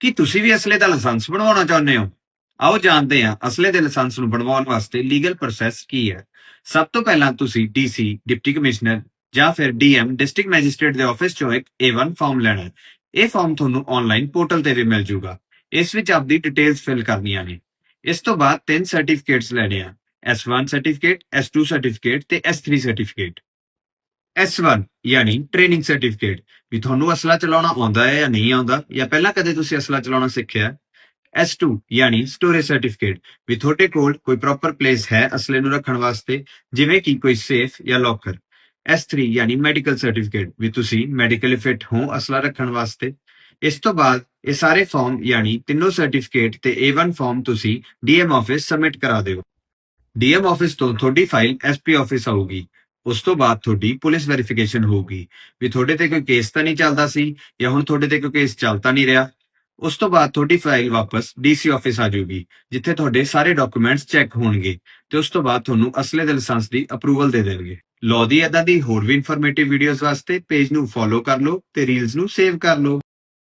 ਕੀ ਤੁਸੀਂ ਵੀ ਅਸਲੇ ਦਾ ਲਾਇਸੈਂਸ ਬਣਵਾਉਣਾ ਚਾਹੁੰਦੇ ਹੋ? ਆਓ ਜਾਣਦੇ ਹਾਂ, ਅਸਲੇ ਦੇ ਲਾਇਸੈਂਸ ਨੂੰ ਬਣਵਾਉਣ ਵਾਸਤੇ ਲੀਗਲ ਪ੍ਰੋਸੈਸ ਕੀ ਹੈ। ਸਭ ਤੋਂ ਪਹਿਲਾਂ ਤੁਸੀਂ ਡੀਸੀ ਡਿਪਟੀ ਕਮਿਸ਼ਨਰ ਜਾਂ ਫਿਰ ਡੀਐਮ ਡਿਸਟ੍ਰਿਕਟ ਮੈਜਿਸਟ੍ਰੇਟ ਦੇ ਆਫਿਸ ਚੋਂ ਇੱਕ A1 ਫਾਰਮ ਲੈਣਾ ਹੈ। ਇਹ ਫਾਰਮ ਤੁਹਾਨੂੰ ਆਨਲਾਈਨ ਪੋਰਟਲ ਤੇ ਵੀ ਮਿਲ ਜੂਗਾ। ਇਸ ਵਿੱਚ ਆਪਦੀ ਡਿਟੇਲਸ ਫਿਲ ਕਰਨੀਆਂ ਨੇ। ਇਸ ਤੋਂ ਬਾਅਦ ਤਿੰਨ ਸਰਟੀਫਿਕੇਟਸ ਲੈਣੇ ਆ। S1 ਸਰਟੀਫਿਕੇਟ S2 ਸਰਟੀਫਿਕੇਟ ਤੇ S3 ਸਰਟੀਫਿਕੇਟ S1 ਯਾਨੀ ਟ੍ਰੇਨਿੰਗ ਸਰਟੀਫਿਕੇਟ ਵੀ ਤੁਹਾਨੂੰ ਅਸਲਾ ਚਲਾਉਣਾ ਆਉਂਦਾ ਹੈ ਜਾਂ ਨਹੀਂ ਆਉਂਦਾ, ਜਾਂ ਪਹਿਲਾਂ ਕਦੇ ਤੁਸੀਂ ਅਸਲਾ ਚਲਾਉਣਾ ਸਿੱਖਿਆ S2 ਯਾਨੀ ਸਟੋਰੇਜ ਸਰਟੀਫਿਕੇਟ ਵੀ ਤੁਹਾਡੇ ਕੋਲ ਕੋਈ ਪ੍ਰੋਪਰ ਪਲੇਸ ਹੈ ਅਸਲੇ ਨੂੰ ਰੱਖਣ ਵਾਸਤੇ, ਜਿਵੇਂ ਕਿ ਕੋਈ ਸੇਫ ਜਾਂ ਲੋਕਰ S3 ਯਾਨੀ ਮੈਡੀਕਲ ਸਰਟੀਫਿਕੇਟ ਵੀ ਤੁਸੀਂ ਮੈਡੀਕਲੀ ਫਿਟ ਹੋ ਅਸਲਾ ਰੱਖਣ ਵਾਸਤੇ। ਇਸ ਤੋਂ ਬਾਅਦ ਇਹ ਸਾਰੇ ਫਾਰਮ ਯਾਨੀ ਤਿੰਨੋਂ ਸਰਟੀਫਿਕੇਟ ਤੇ A1 ਫਾਰਮ ਤੁਸੀਂ ਡੀਐਮ ਆਫਿਸ ਸਬਮਿਟ ਕਰਾ ਦਿਓ। ਡੀਐਮ ਆਫਿਸ ਤੋਂ ਤੁਹਾਡੀ ਫਾਈਲ ਐਸਪੀ ਆਫਿਸ ਆਊਗੀ। ਉਸ ਤੋਂ ਬਾਅਦ ਤੁਹਾਡੀ ਪੁਲਿਸ ਵੈਰੀਫਿਕੇਸ਼ਨ ਹੋਊਗੀ ਵੀ ਤੁਹਾਡੇ ਤੇ ਕੋਈ ਕੇਸ ਤਾਂ ਨਹੀਂ ਚੱਲਦਾ ਸੀ ਜਾਂ ਹੁਣ ਤੁਹਾਡੇ ਤੇ ਕੋਈ ਕੇਸ ਚੱਲਦਾ ਨਹੀਂ ਰਿਹਾ। ਉਸ ਤੋਂ ਬਾਅਦ ਤੁਹਾਡੀ ਫਾਈਲ ਵਾਪਸ ਡੀਸੀ ਆਫਿਸ ਆ ਜਾਊਗੀ, ਜਿੱਥੇ ਤੁਹਾਡੇ ਸਾਰੇ ਡਾਕੂਮੈਂਟਸ ਚੈੱਕ ਹੋਣਗੇ ਤੇ ਉਸ ਤੋਂ ਬਾਅਦ ਤੁਹਾਨੂੰ ਅਸਲੇ ਦੇ ਲਾਇਸੈਂਸ ਦੀ ਅਪਰੂਵਲ ਦੇ ਦੇਣਗੇ। ਲਾਅ ਦੀ ਏਦਾਂ ਦੀ ਹੋਰ ਵੀ ਇਨਫੋਰਮੇਟਿਵ ਵੀਡੀਓਜ਼ ਵਾਸਤੇ ਪੇਜ ਨੂੰ ਫੋਲੋ ਕਰ ਲਓ ਤੇ ਰੀਲਸ ਨੂੰ ਸੇਵ ਕਰ ਲਓ।